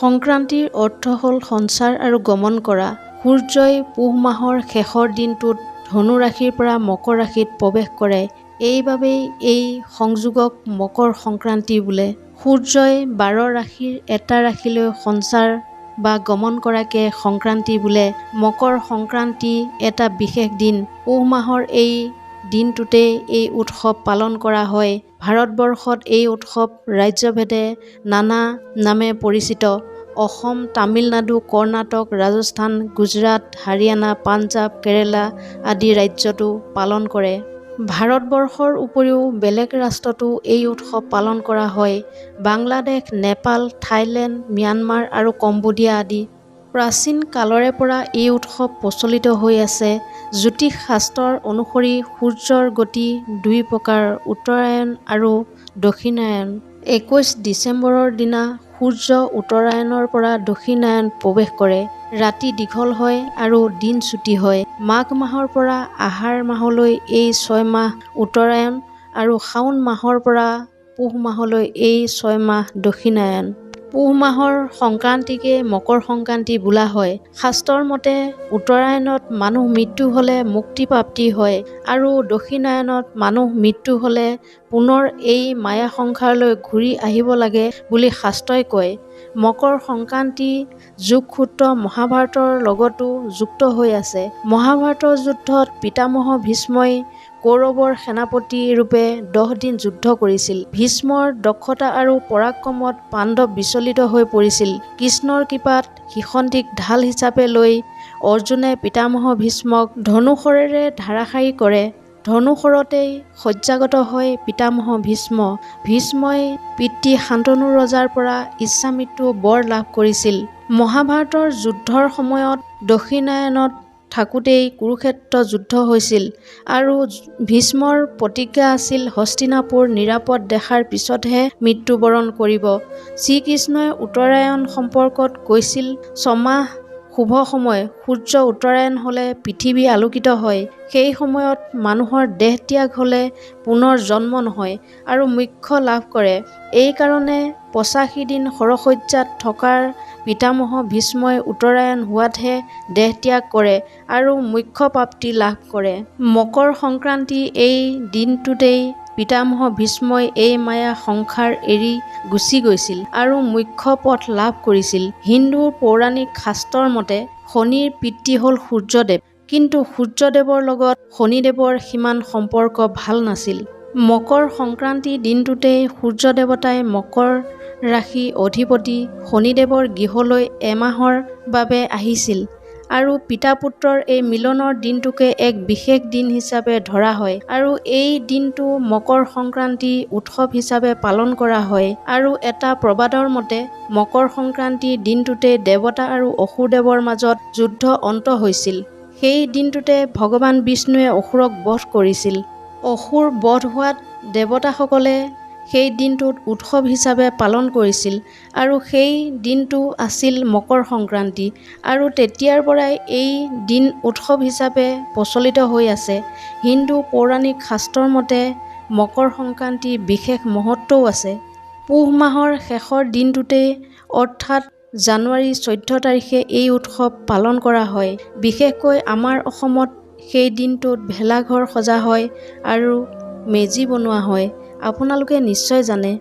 সংক্ৰান্তিৰ অৰ্থ হ'ল সঞ্চাৰ আৰু গমন কৰা। সূৰ্যই পুহ মাহৰ শেষৰ দিনটোত ধনু ৰাশিৰ পৰা মকৰ ৰাশিত প্ৰৱেশ কৰে। এইবাবেই এই সংযোগক মকৰ সংক্ৰান্তি বোলে। সূৰ্যই বাৰ ৰাশিৰ এটা ৰাশিলৈ সঞ্চাৰ বা গমন কৰাকে সংক্ৰান্তি বোলে। মকৰ সংক্ৰান্তি এটা বিশেষ দিন। পুহ মাহৰ এই দিনটোতে এই উৎসৱ পালন কৰা হয়। ভাৰতবৰ্ষত এই উৎসৱ ৰাজ্যভেদে নানা নামে পৰিচিত। অসম তামিলনাডু কৰ্ণাটক ৰাজস্থান গুজৰাট হাৰিয়ানা পাঞ্জাৱ কেৰেলা আদি ৰাজ্যতো পালন কৰে। ভাৰতবৰ্ষৰ উপৰিও বেলেগ ৰাষ্ট্ৰতো এই উৎসৱ পালন কৰা হয়। বাংলাদেশ নেপাল থাইলেণ্ড ম্যানমাৰ আৰু কম্বোডিয়া আদি প্ৰাচীন কালৰে পৰা এই উৎসৱ প্ৰচলিত হৈ আছে। জ্যোতিষ শাস্ত্ৰৰ অনুসৰি সূৰ্যৰ গতি দুই প্ৰকাৰ উত্তৰায়ণ আৰু দক্ষিণায়ন একৈছ ডিচেম্বৰৰ দিনা সূৰ্য উত্তৰায়ণৰ পৰা দক্ষিণায়ন প্ৰৱেশ কৰে। ৰাতি দীঘল হয় আৰু দিন চুটি হয়। মাঘ মাহৰ পৰা আহাৰ মাহলৈ এই ছয় মাহ উত্তৰায়ণ আৰু শাওণ মাহৰ পৰা পুহ মাহলৈ এই ছয় মাহ দক্ষিণায়ন পুহ মাহৰ সংক্ৰান্তিকে মকৰ সংক্ৰান্তি বোলা হয়। শাস্ত্ৰৰ মতে উত্তৰায়ণত মানুহ মৃত্যু হ'লে মুক্তিপ্ৰাপ্তি হয় আৰু দক্ষিণায়নত মানুহ মৃত্যু হ'লে পুনৰ এই মায়া সংসাৰলৈ ঘূৰি আহিব লাগে বুলি শাস্ত্ৰই কয়। মকৰ সংক্ৰান্তি যোগসূত্ৰ মহাভাৰতৰ লগতো যুক্ত হৈ আছে। মহাভাৰতৰ যুদ্ধত পিতামহ ভীষ্মই কৌৰৱৰ সেনাপতি ৰূপে দহ দিন যুদ্ধ কৰিছিল। ভীষ্মৰ দক্ষতা আৰু পৰাক্ৰমত পাণ্ডৱ বিচলিত হৈ পৰিছিল। কৃষ্ণৰ কৃপাত শিখণ্ডিক ঢাল হিচাপে লৈ অৰ্জুনে পিতামহ ভীষ্মক ধনুশৰেৰে ধাৰাসায়ী কৰে। ধনুশৰতেই শয্যাগত হয় পিতামহ ভীষ্ম ভীষ্মই পিতৃ শান্তনু ৰজাৰ পৰা ইচ্ছামৃত্যু বৰ লাভ কৰিছিল। মহাভাৰতৰ যুদ্ধৰ সময়ত দক্ষিণায়নত থাকোঁতেই কুৰুক্ষেত্ৰ যুদ্ধ হৈছিল আৰু ভীষ্মৰ প্ৰতিজ্ঞা আছিল হস্তিনাপুৰ নিৰাপদ দেখাৰ পিছতহে মৃত্যুবৰণ কৰিব। শ্ৰীকৃষ্ণই উত্তৰায়ণ সম্পৰ্কত কৈছিল ছমাহ শুভ সময় সূৰ্য উত্তৰায়ণ হ'লে পৃথিৱী আলোকিত হয়। সেই সময়ত মানুহৰ দেহ ত্যাগ হ'লে পুনৰ জন্ম নহয় আৰু মোক্ষ লাভ কৰে। এইকাৰণে পঁচাশী দিন শৰশয্যাত থকাৰ পিতামহ ভীষ্মই উত্তৰায়ণ হোৱাতহে দেহ ত্যাগ কৰে আৰু মোক্ষপ্ৰাপ্তি লাভ কৰে। মকৰ সংক্ৰান্তি এই দিনটোতেই পিতামহ ভীষ্মই এই মায়া সংসাৰ এৰি গুচি গৈছিল আৰু মোক্ষ পথ লাভ কৰিছিল। হিন্দুৰ পৌৰাণিক শাস্ত্ৰৰ মতে শনিৰ পিতৃ হ'ল সূৰ্যদেৱ। কিন্তু সূৰ্যদেৱৰ লগত শনিদেৱৰ সিমান সম্পৰ্ক ভাল নাছিল। মকৰ সংক্ৰান্তি দিনটোতেই সূৰ্য দেৱতাই মকৰ ৰাশি অধিপতি শনিদেৱৰ গৃহলৈ এমাহৰ বাবে আহিছিল আৰু পিতা পুত্ৰৰ এই মিলনৰ দিনটোকে এক বিশেষ দিন হিচাপে ধৰা হয় আৰু এই দিনটো মকৰ সংক্ৰান্তি উৎসৱ হিচাপে পালন কৰা হয় আৰু এটা প্ৰবাদৰ মতে মকৰ সংক্ৰান্তি দিনটোতে দেৱতা আৰু অসুৰদেৱৰ মাজত যুদ্ধ অন্ত হৈছিল। সেই দিনটোতে ভগৱান বিষ্ণুৱে অসুৰক বধ কৰিছিল। অসুৰ বধ হোৱাত দেৱতাসকলে সেই দিনটোত উৎসৱ হিচাপে পালন কৰিছিল আৰু সেই দিনটো আছিল মকৰ সংক্ৰান্তি আৰু তেতিয়াৰ পৰাই এই দিন উৎসৱ হিচাপে প্ৰচলিত হৈ আছে। হিন্দু পৌৰাণিক শাস্ত্ৰৰ মতে মকৰ সংক্ৰান্তি বিশেষ মহত্বও আছে। পুহ মাহৰ শেষৰ দিনটোতে অৰ্থাৎ জানুৱাৰী চৈধ্য তাৰিখে এই উৎসৱ পালন কৰা হয়। বিশেষকৈ আমাৰ অসমত সেই দিনটোত ভেলাঘৰ সজা হয় আৰু মেজি বনোৱা হয়। আপোনালোকে নিশ্চয় জানে।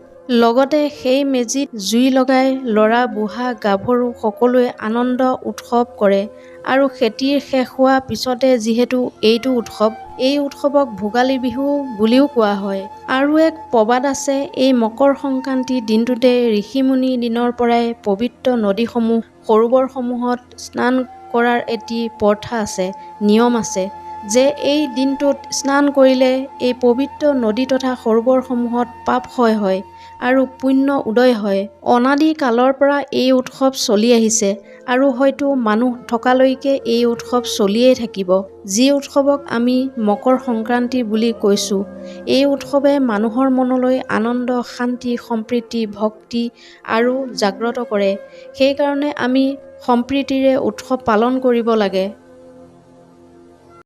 লগতে সেই মেজিত জুই লগাই ল'ৰা বুঢ়া গাভৰু সকলোৱে আনন্দ উৎসৱ কৰে আৰু খেতিৰ শেষ হোৱা পিছতে যিহেতু এইটো উৎসৱ এই উৎসৱক ভোগালী বিহু বুলিও কোৱা হয়। আৰু এক প্ৰবাদ আছে এই মকৰ সংক্ৰান্তি দিনটোতে ঋষিমুনি দিনৰ পৰাই পবিত্ৰ নদীসমূহ সৰোবৰসমূহত স্নান কৰাৰ এটি প্ৰথা আছে নিয়ম আছে। যে এই দিনটোত স্নান কৰিলে এই পবিত্ৰ নদী তথা সৰোবৰসমূহত পাপ ক্ষয় হয় আৰু পুণ্য উদয় হয়। অনাদি কালৰ পৰা এই উৎসৱ চলি আহিছে আৰু হয়তো মানুহ থকালৈকে এই উৎসৱ চলিয়েই থাকিব। যি উৎসৱক আমি মকৰ সংক্ৰান্তি বুলি কৈছোঁ এই উৎসৱে মানুহৰ মনলৈ আনন্দ শান্তি সম্প্ৰীতি ভক্তি আৰু জাগ্ৰত কৰে। সেইকাৰণে আমি সম্প্ৰীতিৰে উৎসৱ পালন কৰিব লাগে।